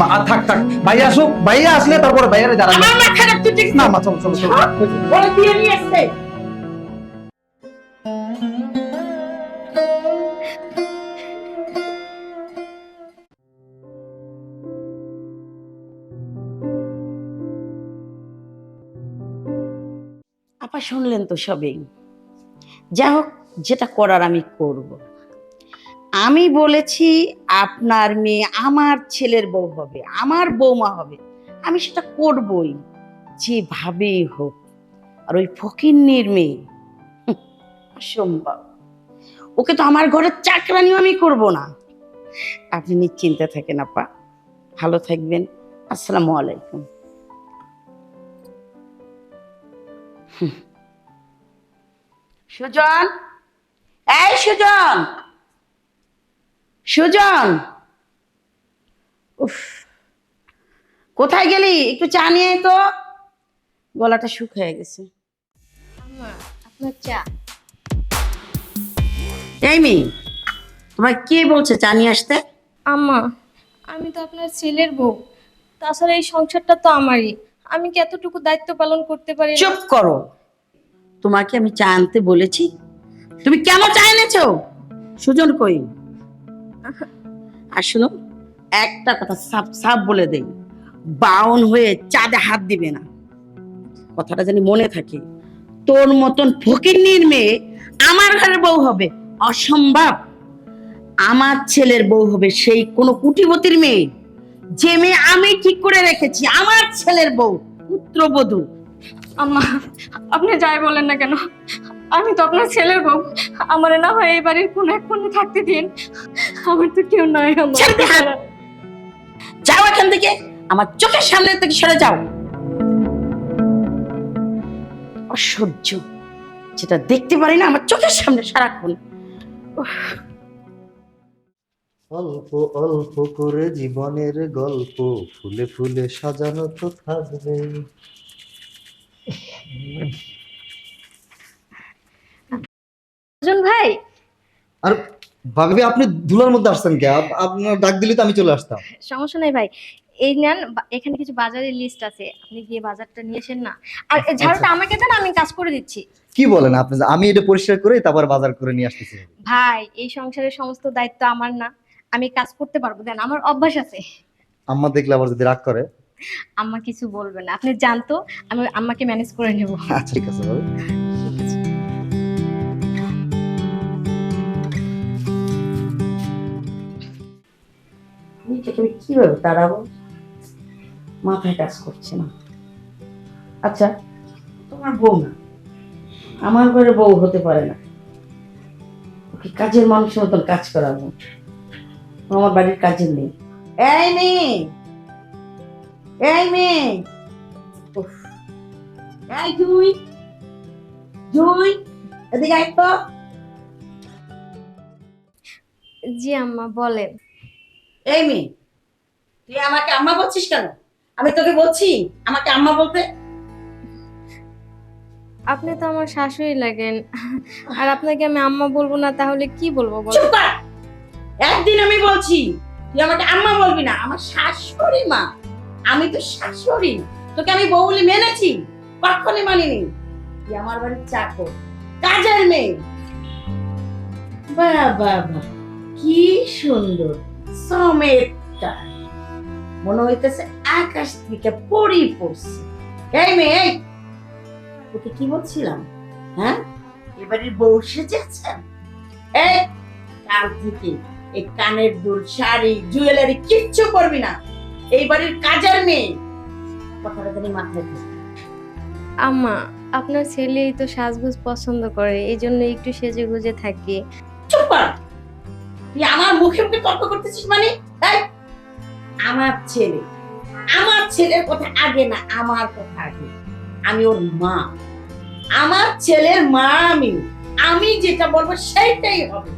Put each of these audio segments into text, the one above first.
মা আর থাক থাক। ভাইয়া আসুক ভাইয়া আসলে তারপরে ভাইয়ারে আমার মাথা রাখতে ঠিক না মা চলো চলো চলো। বলে দিয়ে নিয়ে আসছে। আপা শুনলেন তো সবেই। যা হোক যেটা করার আমি করব। আমি বলেছি, আপনার মেয়ে আমার ছেলের বউ হবে, আমার বৌমা হবে। আমি সেটা করবই, যেভাবেই হোক। আর ওই ফকিন্নির মেয়ে অসম্ভব। ওকে তো আমার ঘরের চাকরানিও আমি করব না। আপনি নিশ্চিন্তে থাকেন, আপা। ভালো থাকবেন। আসসালামু আলাইকুম। সুজন? এই সুজন! সুজন! উফ কোথায় গেলি? একটু চা নিয়ে তো। গলাটা শুকিয়ে গেছে। আম্মা আপনার চা। এই মেয়ে তোমার কে বলছে চা নিয়ে আসতে? আম্মা আমি তো আপনার ছেলের বউ। তাছাড়া এই সংসারটা তো আমারই। আমি কি এতটুকু দায়িত্ব পালন করতে পারি না? চুপ করো। তোমাকে আমি চা আনতে বলেছি। তুমি কেন চা এনেছো? সুজন কই? আর শুনো একটা কথা সাপ সাপ বলে দেই, বাউন হয়ে চাঁদে হাত দিবে না। কথাটা জানি মনে থাকে। তোর মতন মেয়ে আমার ঘরের বউ হবে, অসম্ভব। আমার ছেলের বউ হবে সেই কোনো কুটিপতির মেয়ে, যে মেয়ে আমি ঠিক করে রেখেছি, আমার ছেলের বউ, পুত্রবধূ। আম্মা, আপনি যাই বলেন না কেন? আমি তো আপনার ছেলের বউ। আমার না হয় এই বাড়ির কোন এক কোণে থাকতে দিন আমার তো কেউ দে হাত। যাও এখান থেকে আমার চোখের সামনে থেকে সরে যাও অসহ্য যেটা দেখতে পারি না আমার চোখের সামনে সারাক্ষণ অল্প অল্প করে জীবনের গল্প ফুলে ফুলে সাজানো তো থাকবে ভাই আর ভাবি আপনি ধুলার মধ্যে আসছেন কে? আপনার ডাক দিলে তো আমি চলে আসতাম। সমস্যা নাই ভাই। এই নেন এখানে কিছু বাজারের লিস্ট আছে। আপনি গিয়ে বাজারটা নিয়ে আসেন না। আর এই ঝাড়ুটা আমাকে দেন আমি কাজ করে দিচ্ছি। কি বলেন আপনি? আমি এটা পরিষ্কার করে তারপর বাজার করে নিয়ে আসতেছি। ভাই এই সংসারের সমস্ত দায়িত্ব আমার না। আমি কাজ করতে পারব। দেন আমার অভ্যাস আছে। আম্মা দেখলে আবার যদি রাগ করে। আম্মা কিছু বলবে না। আপনি জানতো আমি আম্মাকে ম্যানেজ করে নেব। আচ্ছা ঠিক আছে কীভাবে তাড়াবো মাথায় কাজ করছে না। আচ্ছা তোমার বউ না? আমার ঘরে বউ হতে পারে না। ওকে কাজের মানুষের মতন কাজ করাবো আমার বাড়ির কাজের নেই এই মেয়ে! এই মেয়ে! এই জুই! জুই! এদিকে আয় তো। জি আম্মা বলেন। এই মেয়ে! তুই আমাকে আম্মা বলছিস কেন? আমি তোকে বলছি আমাকে আম্মা বলতে? আপনি তো আমার শাশুড়ি লাগেন। আর আপনাকে আমি আম্মা বলব না তাহলে কি বলব বল? চুপ কর! একদিন আমি বলছি তুই আমাকে আম্মা বলবি না আমার শাশুড়ি মা। আমি তো শাশুড়ি তোকে আমি বউ বলে মেনেছি কখনই মানিনি। তুই আমার বাড়ির চাকর কাজের মেয়ে। বাহ বাহ কি সুন্দর সমেতটা। মনে হইতেছে আকাশ থেকে পড়ি পড়ছে। এই মেয়ে তোকে কি বলছিলাম? হ্যাঁ? এবারের বউ সেজেছে। এই কাল থেকে এই কানের দুল শাড়ি জুয়েলারি কিচ্ছু করবি না। এই বাড়ির কাজের মেয়ে। কথাটা জানি মাথায়। আম্মা আপনার ছেলেই তো সাজগোজ পছন্দ করে এই জন্য একটু সেজে গুজে থাকি। চুপ কর। তুই আমার মুখে মুখে তর্ক করতেছিস মানে? আমার ছেলে। আমার ছেলের কথা আগে না, আমার কথা আগে। আমি ওর মা। আমার ছেলের মা আমি। আমি যেটা বলব সেইটাই হবে।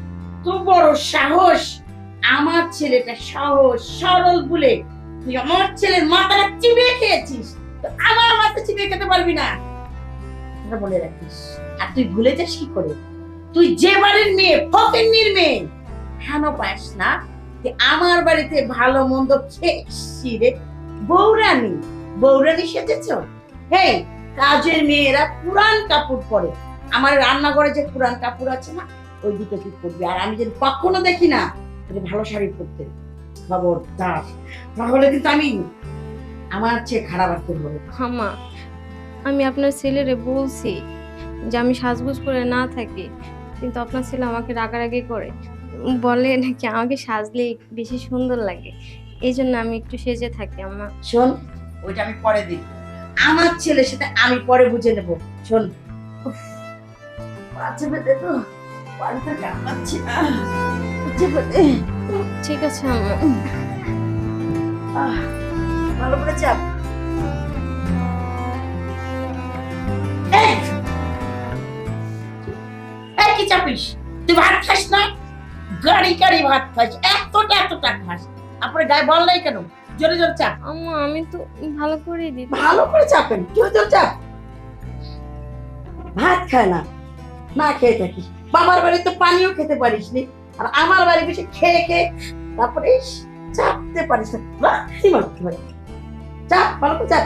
তো বড় সাহস। আমার ছেলেটা সহজ, সরল বলে তুই আমার ছেলের মাথাটা চিবিয়ে খেয়েছিস। তো আমার মাথা চিবিয়ে খেতে পারবি না। বলে রাখিস। আর তুই ভুলে যাস কি করে? তুই যে বাড়ির মেয়ে, ফকিন্নির মেয়ে। হেন পাস না? আমার বাড়িতে ভালো মন্দ খেয়েছি রে। বৌরানি বৌরানি সেজেছ? হেই, কাজের মেয়েরা পুরান কাপড় পরে। আমার রান্নাঘরে যে পুরান কাপড় আছে না ওই দুটো তুই পরবি আর আমি যদি কখনো দেখি না তোকে ভালো শাড়ি পরতে। খবরদার। তাহলে কিন্তু আমি, আমার চেয়ে খারাপ আর করব আম্মা আমি আপনার ছেলেরে বলছি যে আমি সাজগোজ করে না থাকি, কিন্তু আপনার ছেলে আমাকে রাগারাগি করে। বলে নাকি আমাকে সাজলে বেশি সুন্দর লাগে। এই জন্য আমি একটু সেজে থাকি আমার শোন ওইটা আমি পরে দিই। আমার ছেলের সাথে আমি পরে বুঝে নেব। শোন। বাচ্চা পেতে তো ঠিক আছে ভালো করে চাপ কি চাপিস? তুই ভাত খাস না? গাড়ি গাড়ি ভাত খাস এতটা এতটা খাস। আপনার গায়ে বল নাই কেন? জোরে জোরে চাপ। আম্মা আমি তো ভালো করেই দিই। ভালো করে চাপেন। জোরে জোরে চাপ। ভাত খায় না। না খেয়ে থাকিস বাবার বাড়ি তো পানিও খেতে পারিস নি। আর আমার বাড়ি বেশি খেয়ে খেয়ে তারপরে চাপতে পারিস না। চাপ ভালো করে চাপ।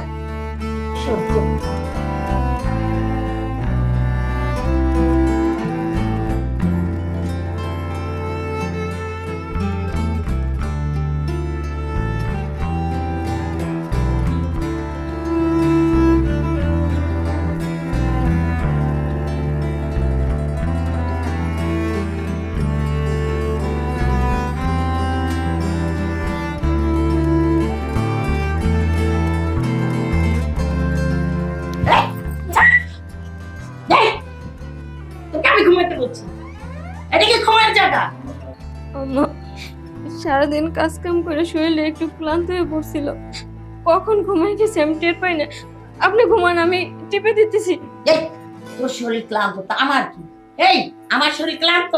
ঘুমাতে বলছি। এটা কি ঘুমের জায়গা। আম্মা সারাদিন কাজ কাম করে শরীরে একটু ক্লান্ত হয়ে পড়ছিল। কখন ঘুমাই গেছি আমি টের পাই না। আপনি ঘুমান আমি টিপে দিতেছি। এই তোর শরীর ক্লান্ত তা আমার কি? এই আমার শরীর ক্লান্ত?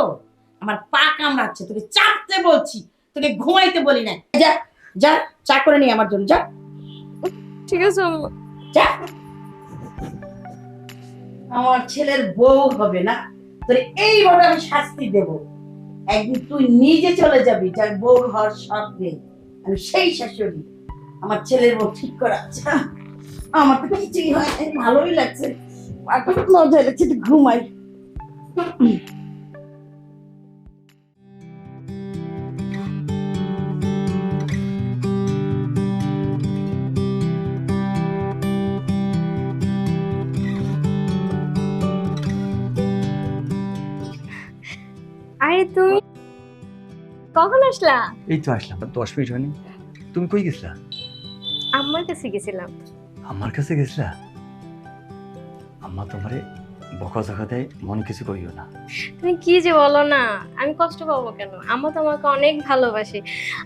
আমার পা কামড়াচ্ছে তোকে চাপতে বলছি তোকে ঘুমাইতে বলি না যা যা চা করে নি আমার জন্য যা। ঠিক আছে যা। আমার ছেলের বউ হবে না? তোর এইভাবে আমি শাস্তি দেব। একদিন তুই নিজে চলে যাবি, যার বউ হওয়ার শখ নেই। আমি সেই শাশুড়ি। আমার ছেলের বউ ঠিক করা আছে। আমার তো কিছুই হয় ভালোই লাগছে। মজা লাগছে ঘুমাই। কখন আসলা? এই তো আসলাম। দশ মিনিট হয়নি। তুমি কই গেছিলা? আমার কাছে গেছিলাম। আমার কাছে গেছিলা? আম্মা তোমারে বকা ঝকা দেয় মনে কিছু করিও না। তুমি কি যে বলো না? আমি কষ্ট পাবো কেন? আম্মা তো আমাকে অনেক ভালোবাসে।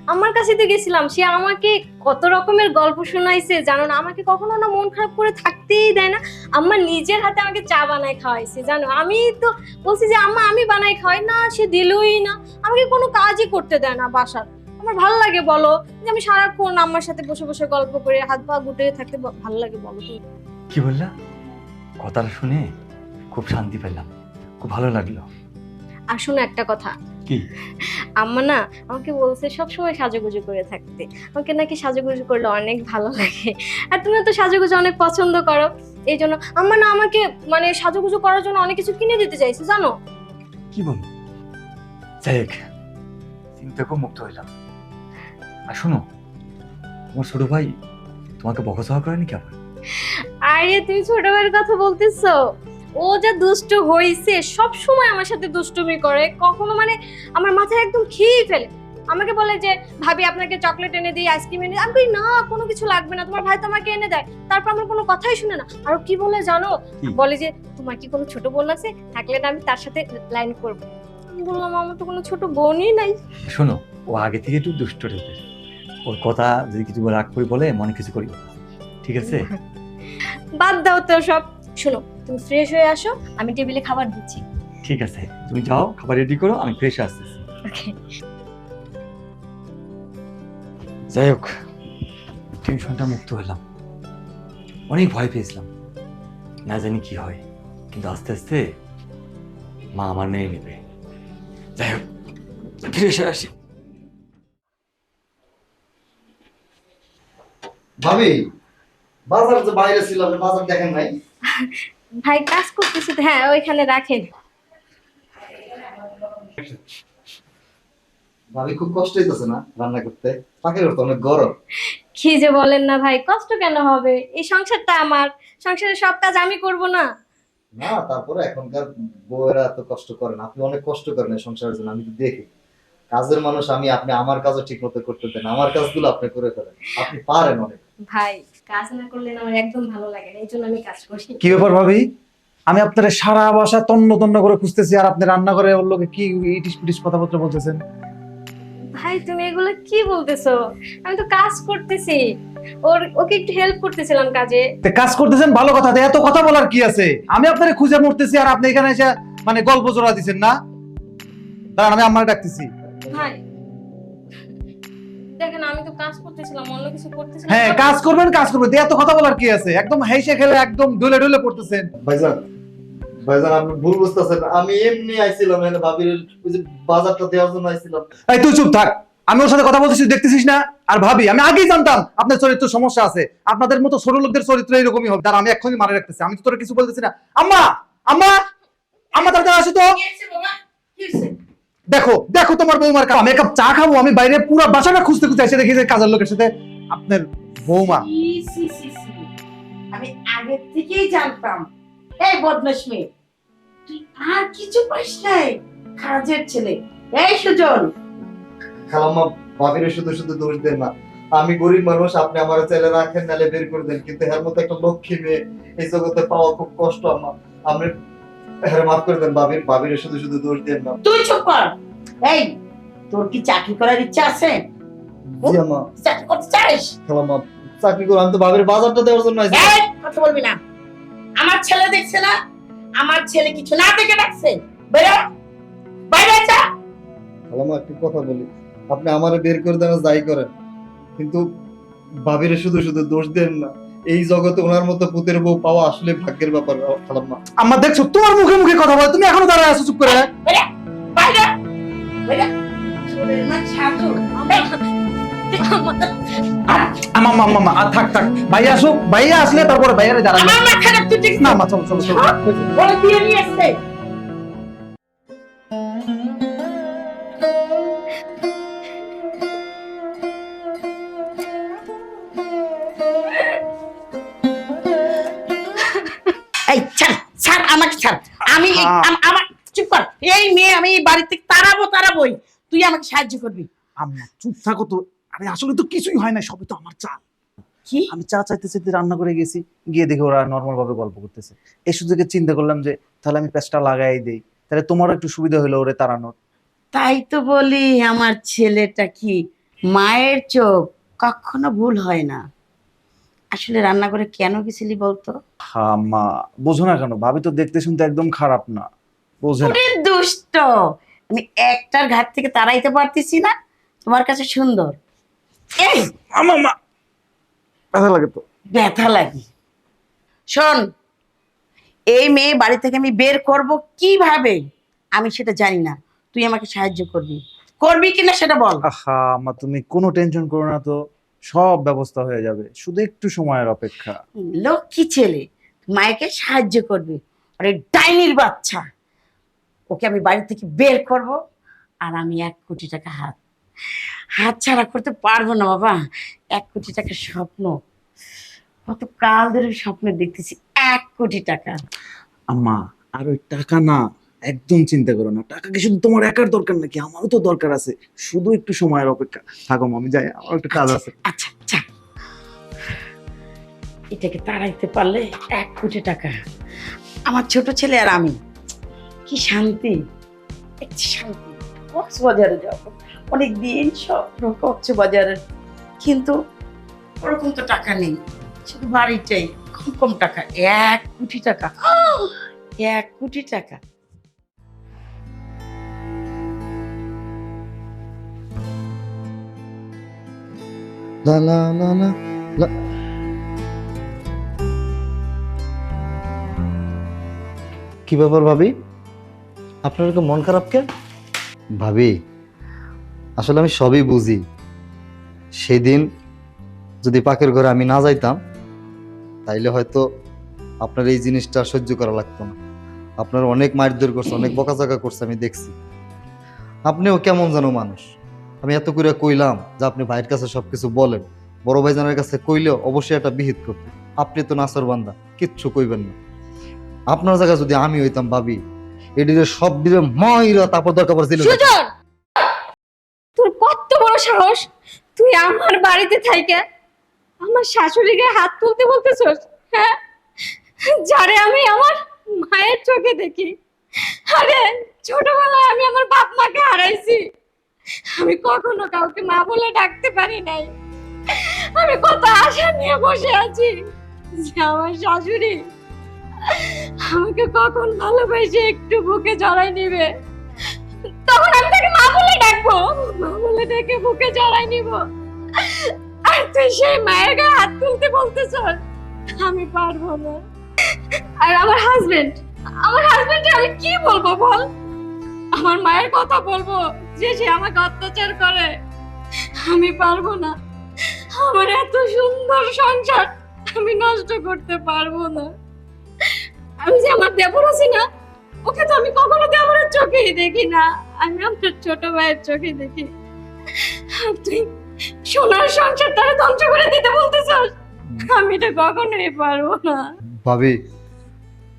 আমার কাছে তো গেছিলাম সে আমাকে কত রকমের গল্প শোনাইছে জানো না? আমাকে কখনো না মন খারাপ করে থাকতেই দেয় না। আম্মা নিজের হাতে আমাকে চা বানায় খাওয়াইছে জানো? আমি তো বলছি যে আম্মা আমি বানাই খাওয়াই। না সে দিলই না। আমাকে কোনো কাজই করতে দেয় না বাসার। আমার ভালো লাগে বলো। যে আমি সারাক্ষণ আম্মার সাথে বসে বসে গল্প করে হাত পা গুটে থাকতে ভালো লাগে বলো তুমি। কি বললা? কথাটা শুনে খুব শান্তি পেলাম। খুব ভালো লাগল। আর শোনো একটা কথা। কি? আম্মা না আমাকে বলছে সবসময় সাজুগুজু করে থাকতে। আমাকে নাকি সাজুগুজু করলে অনেক ভালো লাগে। আর তুমি তো সাজুগুজু অনেক পছন্দ করো। এই জন্য আম্মা না আমাকে মানে সাজুগুজু করার জন্য অনেক কিছু কিনে দিতে চাইছে জানো? কি বল? যাই চিন্তা খুব মুক্ত হইলাম। আর শোনো তোমার ছোট ভাই তোমাকে বকাঝকা করেনি কি আবার? আরে তুমি ছোট ভাইয়ের কথা বলতেছো। ও যা দুষ্ট হইছে সব সময় আমার সাথে দুষ্টুমি করে কখনো মানে আমার মাথায় একদম খেয়ে ফেলে। আমাকে বলে যে ভাবি আপনাকে চকলেট এনে দিই আইসক্রিম এনে আমি না কোনো কিছু লাগবে না তোমার ভাই তো আমাকে এনে দেয়। তারপর আমার কোনো কথাই শুনে না। আর কি বলে জানো? বলে যে তোমার কি কোনো ছোট বোন আছে? থাকলে না আমি তার সাথে লাইন করব। আমি বললাম আমার তো কোনো ছোট বোনই নাই। শোনো ও আগে থেকে একটু দুষ্ট টাইপের। ওর কথা যদি কিছু রাগ করে বলে মনে কিছু করি ঠিক আছে? বাদ দাও তো সব। শোনো তুমি ফ্রেশ হয়ে আসো আমি টেবিলে খাবার দিচ্ছি। ঠিক আছে তুমি যাও খাবার রেডি করো আমি ফ্রেশ আসছি ওকে যাই হোক টেনশনটা মুক্ত হলাম। অনেক ভয় পেয়েছিলাম। না জানি কি হয় কিন্তু আস্তে আস্তে মা আমার মেয়ে নেবে। যাই হোক ফিরে এসে আসি। ভাবি বাজার তো বাইরে ছিলাম বাজার দেখেন নাই? ভাই কাজ করতেছি হ্যাঁ ওইখানে রাখেন। ভাবি খুব কষ্ট হইতেছে না রান্না করতে? অনেক গরম। কি যে বলেন না ভাই কষ্ট কেন হবে? এই সংসারটা আমার সংসারের সব কাজ আমি করব না। না তারপরে এখনকার বউয়েরা এত কষ্ট করেন আপনি অনেক কষ্ট করেন এই সংসারের জন্য আমি তো দেখি। কাজের মানুষ আমি আপনি আমার কাজও ঠিক মতো করতে দেন আমার কাজগুলো আপনি করে ফেলেন আপনি পারেন অনেক। ভাই কাজ না করলে আমার একদম ভালো লাগে না এই জন্য আমি কাজ করি। কি ব্যাপার ভাবি? আমি আপনার সারা বাসা তন্ন তন্ন করে খুঁজতেছি আর আপনি রান্না করে ওর লোকে কি ইটিস পিটিস কথাবার্তা বলতেছেন? ভাই তুমি এগুলো কি বলতেছো? আমি তো কাজ করতেছি। ওর ওকে একটু হেল্প করতেছিলাম কাজে। তে কাজ করতেছেন? ভালো কথা তো এত কথা বলার কি আছে? আমি আপনারে খুঁজে মরতেছি আর আপনি এখানে এসে মানে গল্প জোড়া দিচ্ছেন না? দাঁড়ান আমি আমার ডাকতেছি। তো কাজ করতেছিলাম অন্য কিছু করতেছিলাম। হ্যাঁ কাজ করবেন কাজ করবেন। এত কথা বলার কি আছে? একদম হেসে খেলে একদম পড়তেছেন। ভাইজান ভাইজান আপনি ভুল বুঝতেছেন। আমি এমনি আইছিলাম এখানে ভাবির ওই যে বাজারটা দেওয়ার জন্য আইছিলাম। এই তুই চুপ থাক। আমি ওর সাথে কথা বলতেছি দেখতেছিস না? আর ভাবি আমি আগেই জানতাম আপনার চরিত্র সমস্যা আছে। আপনাদের মতো ছোট লোকদের চরিত্র এরকমই হবে। তার আমি এক্ষুনি মারে রাখতেছি। আমি তো তোর কিছু বলতেছি না। আম্মা! আম্মা! আম্মা তাড়াতাড়ি আসো তো। দেখো দেখো তোমার বৌমার কাজ আমি এক কাপ চা খাব আমি বাইরে পুরো বাসাটা খুঁজতে খুঁজতে এসে দেখি যে কাজের লোকের সাথে আপনার বৌমা। আমি আগে থেকেই জানতাম। এই বদমাস মেয়ে তুই আর কিছু পাইস নাই কাজের ছেলে। এই সুজন। খালাম্মা ভাবির শুধু শুধু দোষ দেন না। আমি গরিব মানুষ আপনি আমার চাইলে রাখেন নালে বের করে দেন। কিন্তু এর মতো একটা লক্ষ্মী মেয়ে এই জগতে পাওয়া খুব কষ্ট আমার। আপনি হ্যাঁ মাফ করে দেন ভাবির ভাবির শুধু শুধু দোষ দেন না। তুই চুপ কর। এই তোর কি চাকরি করার ইচ্ছা আছে? জি চাকরি করতে চাস? খালাম্মা চাকরি করে আমি তো ভাবির বাজারটা দেওয়ার জন্য আইছি। এই কথা বলবি না। আমার ছেলে দেখছে না? আমার ছেলে কিছু না দেখে রাখছে বেরো। বাইরে যা খালাম্মা একটু কথা বলি। আপনি আমারে বের করে দেন যাই করেন। কিন্তু ভাবির শুধু শুধু দোষ দেন না। এই জগতে ওনার মতো পুতের বউ পাওয়া আসলে ভাগ্যের ব্যাপার খালাম্মা। আমার দেখছ তোমার মুখে মুখে কথা বলে তুমি এখনও দাঁড়ায় আছো চুপ করে। বাইরে বাইরে। মা আমা মা মা আর থাক থাক। ভাইয়া আসুক ভাইয়া আসলে তারপরে ভাইয়ারে ঠিক না মা চলো চলো চলো। বলে দিয়ে নিয়ে আসছে আমার চুপ কর। এই মেয়ে আমি বাড়ি থেকে তাড়াবো তাড়াবোই। তুই আমাকে সাহায্য করবি। আম্মা চুপ থাকো তো। আরে আসলে তো কিছুই হয় না সবই তো আমার চা। কি? আমি চা চাইতে চাইতে রান্না করে গেছি গিয়ে দেখে ওরা নর্মাল ভাবে গল্প করতেছে। এই সুযোগে চিন্তা করলাম যে তাহলে আমি পেঁচটা লাগাই দেই। তাহলে তোমারও একটু সুবিধা হলো ওরে তাড়ানোর। তাই তো বলি আমার ছেলেটা কি মায়ের চোখ? কখনো ভুল হয় না। আসলে রান্না করে কেন গেছিলি বলতো? হ্যাঁ মা বোঝো না কেন ভাবি তো দেখতে শুনতে একদম খারাপ না বোঝে না। ওরে দুষ্ট! আমি একটার ঘাট থেকে তাড়াইতে পারতেছি না তোমার কাছে সুন্দর। এই! আমা মা ব্যথা লাগে তো। ব্যথা লাগে। শোন এই মেয়ে বাড়ি থেকে আমি বের করব কীভাবে? আমি সেটা জানি না তুই আমাকে সাহায্য করবি। করবি কিনা সেটা বল। আহা মা তুমি কোনো টেনশন করো না তো। সব ব্যবস্থা হয়ে যাবে। শুধু একটু সময়ের অপেক্ষা। লক্ষ্মী ছেলে মায়েকে সাহায্য করবে। আরে ডাইনির বাচ্চা। ওকে আমি বাড়ি থেকে বের করব আর আমি এক কোটি টাকা হাত হাত ছাড়া করতে পারব না বাবা। এক কোটি টাকার স্বপ্ন। কত কাল ধরে স্বপ্ন দেখতেছি এক কোটি টাকা। আম্মা আর ওই টাকা না একদম চিন্তা করো না। টাকা কি শুধু তোমার একার দরকার নাকি? আমারও তো দরকার আছে। শুধু একটু সময়ের অপেক্ষা। থাকো আমি যাই আমার একটু কাজ আছে। আচ্ছা আচ্ছা। এটাকে তাড়াইতে পারলে এক কোটি টাকা। আমার ছোট ছেলে আর আমি কি শান্তি? শান্তি। কক্সবাজারে যাব। অনেক দিন স্বপ্ন কক্সবাজারে। কিন্তু ওরকম তো টাকা নেই। শুধু বাড়িটাই। কম কম টাকা। এক কোটি টাকা। এক কোটি টাকা। লা লা লা লা লা। কি ব্যাপার ভাবি? আপনার এরকম মন খারাপ কেন? ভাবি আসলে আমি সবই বুঝি। সেদিন যদি পাকের ঘরে আমি না যাইতাম তাইলে হয়তো আপনার এই জিনিসটা সহ্য করা লাগতো না। আপনার অনেক মারধর করছে অনেক বকাঝকা করছে আমি দেখছি। আপনিও কেমন যেন মানুষ। আমি এত করে কইলাম যে আপনি ভাইয়ের কাছে সবকিছু বলেন। বড় ভাইজানের কাছে কইলেও অবশ্যই একটা বিহিত করতে। আপনি তো নাসর বান্দা, কিচ্ছু কইবেন না। আপনার জায়গায় যদি আমি হইতাম ভাবি এদিকে সব দিলে মাইরা তারপর দরকার পড়ছিল সুজন! তোর কত বড় সাহস? তুই আমার বাড়িতে থাইকে আমার শাশুড়িকে হাত তুলতে বলতেছস? হ্যাঁ? যারে আমি আমার মায়ের চোখে দেখি। আরে, ছোটবেলায় আমি আমার বাপ মাকে হারাইছি। আমি কখনো কাউকে মা বলে ডাকতে পারি নাই। আমি কত আশা নিয়ে বসে আছি যে আমার শাশুড়ি আমাকে কখন ভালোবেসে একটু বুকে জড়াই নিবে। তখন আমি তাকে মা বলে ডাকবো। মা বলে ডেকে বুকে জড়াই নিব। আর তুই সেই মায়ের গায়ে হাত তুলতে বলতেছ, আমি পারব না। আর আমার হাজবেন্ড আমার হাজবেন্ডে আমি কি বলব বল? আমার মায়ের কথা বলব, যে সে আমাকে অত্যাচার করে। আমি পারব না। আমার এত সুন্দর সংসার, আমি নষ্ট করতে পারব না। আমি যে আমার দেবর আছি না, ওকে তো আমি কখনো দেবরের চোখেই দেখি না। আমি আমার ছোট ভাইয়ের চোখে দেখি। তুই সোনার সংসার তারা ধ্বংস করে দিতে বলতেছস? আমি এটা কখনোই পারব না। ভাবি,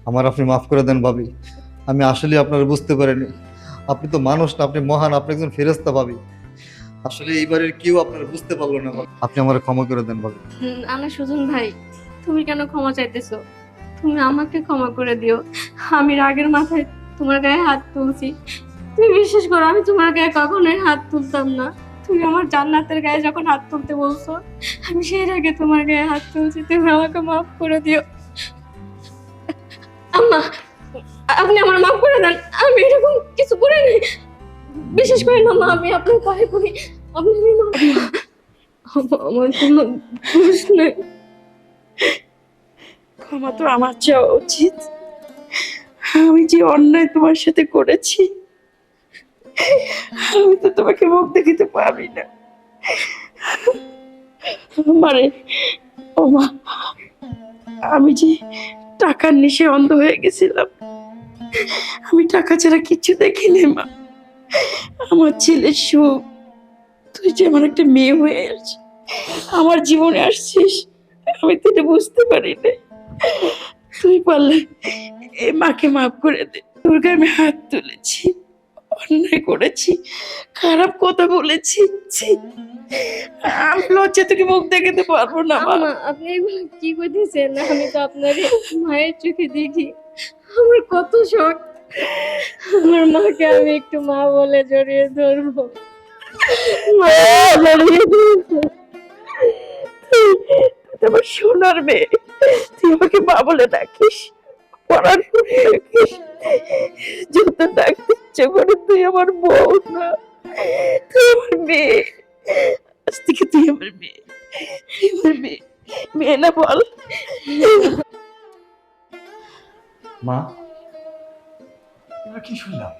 আমার আপনি মাফ করে দেন ভাবি। আমি আসলে আপনার বুঝতে পারিনি। আপনি তো মানুষ না, আপনি মহান, আপনি একজন ফেরেস্তা ভাবি। আসলে এইবারের কেউ আপনার বুঝতে পারল না আপনি আমার ক্ষমা করে দেন ভাবি। আনা সুজন ভাই, তুমি কেন ক্ষমা চাইতেছো? তুমি আমাকে ক্ষমা করে দিও। আমি রাগের মাথায় তোমার গায়ে হাত তুলছি। তুমি বিশ্বাস করো, আমি তোমার গায়ে কখনোই হাত তুলতাম না। তুমি আমার জান্নাতের গায়ে যখন হাত তুলতে বলছো, আমি সেই রাগে তোমার গায়ে হাত তুলছি। তুমি আমাকে মাফ করে দিও। আম্মা আপনি আমার মাফ করে দেন, আমি এরকম কিছু করে করিনি বিশেষ করে না, মা, আমি আপনার পায়ে পড়ি। আপনি আমি আমার- আমার কোনো দোষ নেই। ক্ষমা তো আমার চাওয়া উচিত। আমি যে অন্যায় তোমার সাথে করেছি, আমি তো তোমাকে মুখ দেখিতে পারি না। মানে ও মা আমি যে টাকার নিশে অন্ধ হয়ে গেছিলাম। আমি টাকা ছাড়া কিছু দেখিনি, মা। আমার ছেলের সুখ। তুই যে আমার একটা মেয়ে হয়ে আসছিস, আমার জীবনে আসছিস, আমি তো এটা বুঝতে পারি না তুই পারলে এ মাকে মাফ করে দে। তোর আমি হাত তুলেছি, অন্যায় করেছি, খারাপ কথা বলেছি আমি লজ্জা তোকে মুখ দেখাতে পারব না আপনি কি করতেছেন আমি তো আপনার মায়ের চোখে দেখি। আমার কত শখ। আমার মাকে আমি একটু মা বলে জড়িয়ে ধরবো। আমার সোনার মেয়ে। তুই আমাকে মা বলে ডাকিস পড়ার ডাকিস যত ডাকতে ইচ্ছে করে তুই আমার বউ না। তুই আমার মেয়ে। আজ থেকে তুই আমার মেয়ে। আমার মেয়ে। মেয়ে না বল। মা? এবার কি শুনলাম?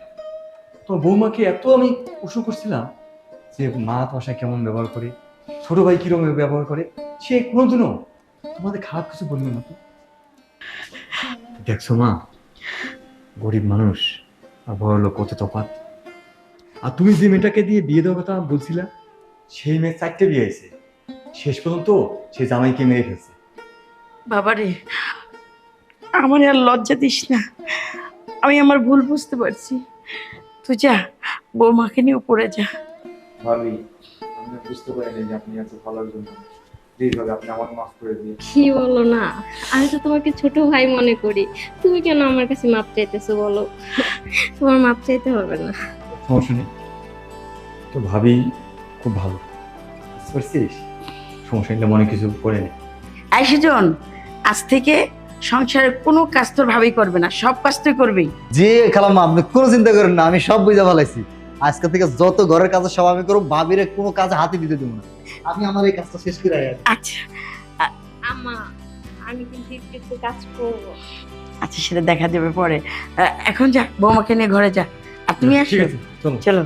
তোমার বৌমাকে এত আমি প্রশ্ন করছিলাম যে মা তোমার সাথে কেমন ব্যবহার করে ছোট ভাই কীরকম ব্যবহার করে সে কোনোদিনও তোমাদের খারাপ কিছু বলবে না তো? দেখছ মা গরিব মানুষ আর বড় লোক কত তফাৎ। আর তুমি যে মেয়েটাকে দিয়ে বিয়ে দেওয়ার কথা বলছিলা সেই মেয়ে চারটে বিয়ে হয়েছে। শেষ পর্যন্ত সে জামাইকে মেরে ফেলছে। বাবারে আমার আর লজ্জা দিস না। আমি আমার ভুল বুঝতে পারছি। তুই যা বৌমাকে নিয়ে উপরে যা। ভাবি আমি বুঝতে পারিনি যে আপনি এত ভালো একজন প্লিজ ভাবি আপনি আমার মাফ করে দিন। কি বলো না? আমি তো তোমাকে ছোট ভাই মনে করি। তুমি কেন আমার কাছে মাপ চাইতেছো বলো? তোমার মাপ চাইতে হবে না। সমস্যা নেই। তো ভাবি খুব ভালো। বুঝতে পারছিস? সমস্যা নিলে মনে কিছু করে নে আই সুজন আজ থেকে সংসারের কোনো কাজ তোর ভাবেই করবে না সব কাজ তুই করবি। যে খালাম্মা আপনি কোনো চিন্তা করেন না আমি সব বুঝে ফেলাইছি। আজকে থেকে যত ঘরের কাজ সব আমি করব ভাবিরে কোনো কাজে হাতে দিতে দেবো না। আমি আমার এই কাজটা শেষ করে আসি। আচ্ছা। আম্মা আমি কিন্তু একটু একটু কাজ করব। আচ্ছা সেটা দেখা যাবে পরে। আহ, এখন যা বৌমাকে নিয়ে ঘরে যা। আর তুমি আসো। আছে চলো। চলো।